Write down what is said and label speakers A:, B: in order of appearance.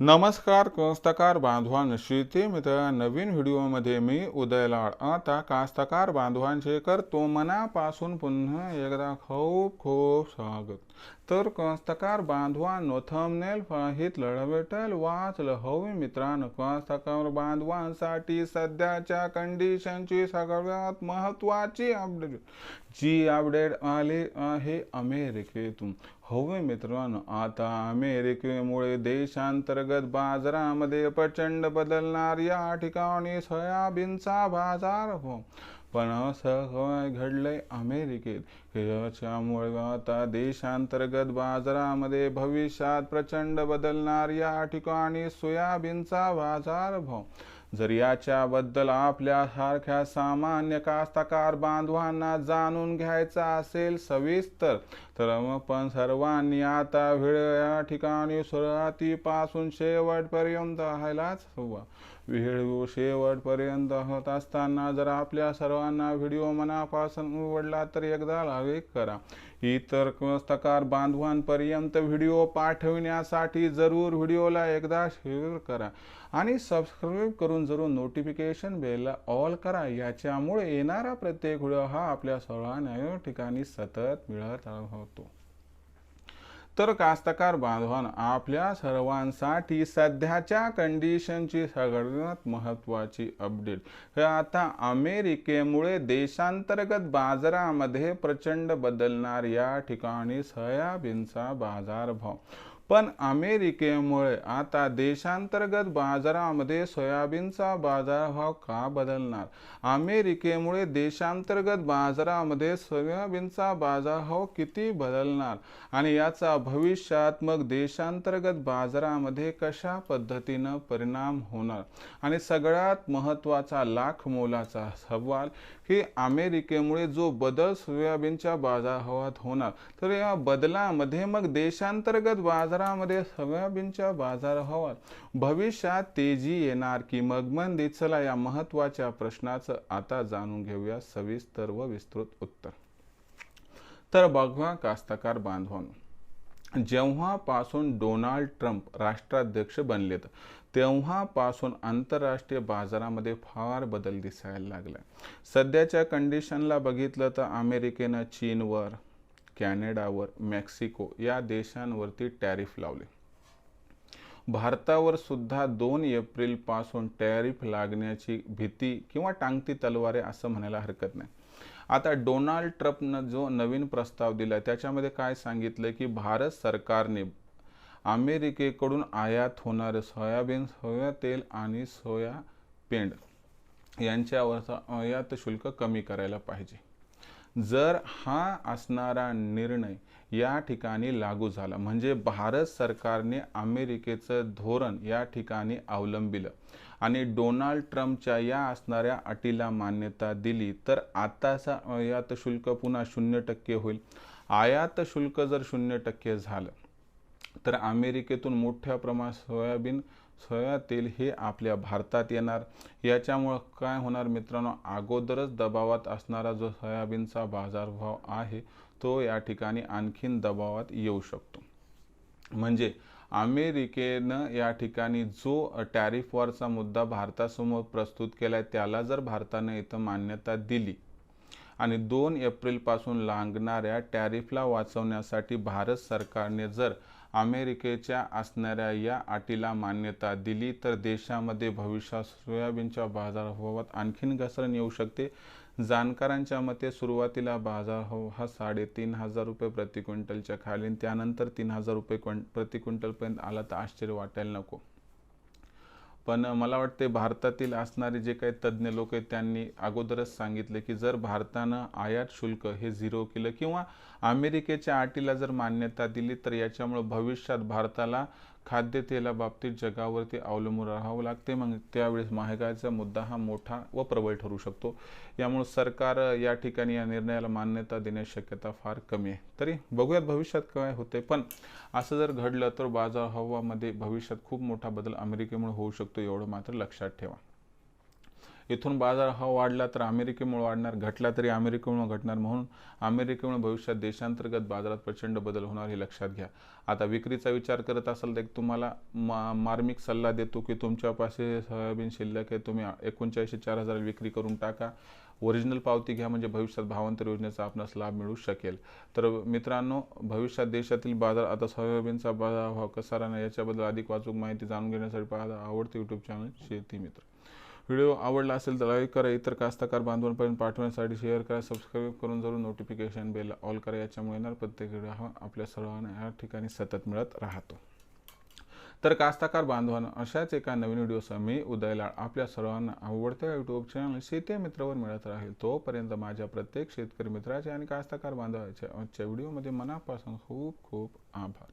A: नमस्कार कास्तकार बांधवान शेती मित्र नवीन व्हिडिओमध्ये मी उदय लाड. आता कास्तकार बांधवांचे करतो मनापासून पुन्हा एकदा खूप खूप स्वागत. तर कास्तकार बांधवांनो थंबनेल पाहितलं भेटल वाचलं हवी मित्रांनो. कास्तकार बांधवांसाठी सध्याच्या कंडिशनची सगळ्यात महत्त्वाची अपडेट जी अपडेट आली आहे अमेरिकेतून. होय मित्रांनो आता अमेरिकेमुळे देशांतर्गत बाजारामध्ये प्रचंड बदलणार या ठिकाणी सोयाबीनचा बाजार हो. पण असं काय घडलंय अमेरिकेत. याच्यामुळे आता देशांतर्गत बाजारामध्ये भविष्यात प्रचंड बदलणार या ठिकाणी सोयाबीनचा बाजार भाव जर याच्याबद्दल आपल्यासारख्या सामान्य कास्तकार बांधवांना जाणून घ्यायचा असेल सविस्तर तर मग पण सर्वांनी आता वेळ या ठिकाणी सुरुवातीपासून शेवटपर्यंत राहायलाच हवा. व्हिडिओ शेवटपर्यंत होत असताना जर आपल्या सर्वांना व्हिडिओ मनापासून आवडला तर एकदा लाईक करा. इतर कस्तकार बांधवांपर्यंत व्हिडिओ पाठविण्यासाठी जरूर व्हिडिओला एकदा शेअर करा आणि सबस्क्राईब करून जरूर नोटिफिकेशन बेलला ऑल करा. याच्यामुळे येणारा प्रत्येक व्हिडिओ हा आपल्या सर्वांना ठिकाणी सतत मिळत होतो तर कास्तकार बांधवान आपल्या सर्वांसाठी सध्याच्या कंडिशनची सगळ्यात महत्त्वाची अपडेट हे आता अमेरिकेमुळे देशांतर्गत बाजारामध्ये प्रचंड बदलणार या ठिकाणी सोयाबीनचा बाजारभाव. पण अमेरिकेमुळे आता देशांतर्गत बाजारामध्ये सोयाबीनचा बाजारभाव का बदलणार? अमेरिकेमुळे देशांतर्गत बाजारामध्ये सोयाबीनचा बाजारभाव किती बदलणार? आणि याचा भविष्यात मग देशांतर्गत बाजारामध्ये कशा पद्धतीनं परिणाम होणार? आणि सगळ्यात महत्त्वाचा लाख मोलाचा सवाल की अमेरिकेमुळे जो बदल सोयाबीनच्या बाजारभावात होणार तर या बदलामध्ये मग देशांतर्गत बाजार बाजारामध्ये सोयाबीनच्या बाजारभावात भविष्यात तेजी येणार की मग मंदी? चला या महत्त्वाच्या प्रश्नाचं आता जाणून घेऊया सविस्तर व विस्तृत उत्तर. तर बघा कास्तकार बांधवांनो. जेव्हापासून डोनाल्ड ट्रम्प राष्ट्राध्यक्ष बनलेत तेव्हापासून आंतरराष्ट्रीय बाजारामध्ये फार बदल दिसायला लागला सध्याच्या कंडिशनला बघितलं तर अमेरिकेनं चीनवर कॅनडावर मेक्सिको या देशांवरती टॅरिफ लावले. भारतावर सुद्धा दोन एप्रिलपासून टॅरिफ लागण्याची भीती किंवा टांगती तलवारे असं म्हणायला हरकत नाही. आता डोनाल्ड ट्रम्पनं जो नवीन प्रस्ताव दिला त्याच्यामध्ये काय सांगितलं की भारत सरकारने अमेरिकेकडून आयात होणारे सोयाबीन सोया तेल आणि सोया पेंड यांच्यावरचा आयात शुल्क कमी करायला पाहिजे. जर हा असणारा निर्णय या ठिकाणी लागू झाला म्हणजे भारत सरकारने अमेरिकेचं धोरण या ठिकाणी अवलंबिलं आणि डोनाल्ड ट्रम्पच्या या असणाऱ्या अटीला मान्यता दिली तर आताचा आयात शुल्क पुन्हा शून्य टक्के होईल. आयात शुल्क जर शून्य टक्के झालं तर अमेरिकेतून मोठ्या प्रमाणात सोयाबीन सोया तेल हे आपल्या भारतात येणार. याच्यामुळं काय होणार मित्रांनो? अगोदरच दबावात असणारा जो सोयाबीनचा बाजारभाव आहे तो या ठिकाणी आणखीन दबावात येऊ शकतो. म्हणजे अमेरिकेनं या ठिकाणी जो टॅरिफवरचा मुद्दा भारतासमोर प्रस्तुत केला आहे त्याला जर भारतानं इथं मान्यता दिली आणि दोन एप्रिलपासून लागणाऱ्या टॅरिफला वाचवण्यासाठी भारत सरकारने जर अमेरिकेच्या असणाऱ्या या अटीला मान्यता दिली तर देशामध्ये भविष्यात सोयाबीनच्या बाजारभावात आणखीन घसरण येऊ शकते. जाणकारांच्या मते सुरुवातीला बाजारभाव हा साडेतीन हजार रुपये प्रति क्विंटलच्या खाली त्यानंतर तीन हजार रुपये क्विं प्रति क्विंटलपर्यंत आला तर आश्चर्य वाटायला नको. पण मला वाटते भारतातील असणारे जे काही तज्ज्ञ लोक आहेत त्यांनी अगोदरच सांगितले की जर भारतानं आयात शुल्क हे झिरो केलं किंवा अमेरिकेच्या अटीला जर मान्यता दिली तर याच्यामुळे भविष्यात भारताला खाद्यतेलाबाबतीत जगावरती अवलंबून राहावं लागते. मग त्यावेळेस महागाईचा मुद्दा हा मोठा व प्रबळ ठरू शकतो. यामुळे सरकार या ठिकाणी या निर्णयाला मान्यता देण्याची शक्यता फार कमी आहे. तरी बघूयात भविष्यात काय होते. पण असं जर घडलं तर बाजार हवामध्ये भविष्यात खूप मोठा बदल अमेरिकेमुळे होऊ शकतो एवढं मात्र लक्षात ठेवा. इथून बाजार हा वाढला तर अमेरिकेमुळे वाढणार घटला तरी अमेरिकेमुळे घटणार म्हणून अमेरिकेमुळे भविष्यात देशांतर्गत बाजारात प्रचंड बदल होणार हे लक्षात घ्या. आता विक्रीचा विचार करत असाल तर एक तुम्हाला मा मार्मिक सल्ला देतो की तुमच्यापाशी सोयाबीन शिल्लक आहे तुम्ही एकोणचाळीसशे चार हजार विक्री करून टाका. ओरिजिनल पावती घ्या म्हणजे भविष्यात भावांतर योजनेचा आपणास लाभ मिळू शकेल. तर मित्रांनो भविष्यात देशातील बाजार आता सोयाबीनचा बाजार भाव कसा राहणार याच्याबद्दल अधिक वाचूक माहिती जाणून घेण्यासाठी पाहता आवडते यूट्यूब चॅनल शेती मित्र. व्हिडिओ आवडला असेल तर लाईक करा इतर कास्तकार बांधवांपर्यंत पाठवण्यासाठी शेअर करा सबस्क्राईब करून जरूर नोटिफिकेशन बेल ऑल करा याच्यामुळे येणार प्रत्येक व्हिडिओ हा आपल्या सर्वांना या ठिकाणी सतत मिळत राहतो. तर कास्ताकार बांधवांना अशाच एका नवीन व्हिडिओसह मी उदयलाळ आपल्या सर्वांना आवडत्या यूट्यूब चॅनल शेती मित्रावर मिळत राहील. तोपर्यंत माझ्या प्रत्येक शेतकरी मित्राचे आणि कास्ताकार बांधवाच्या आजच्या व्हिडिओमध्ये मनापासून खूप खूप आभार.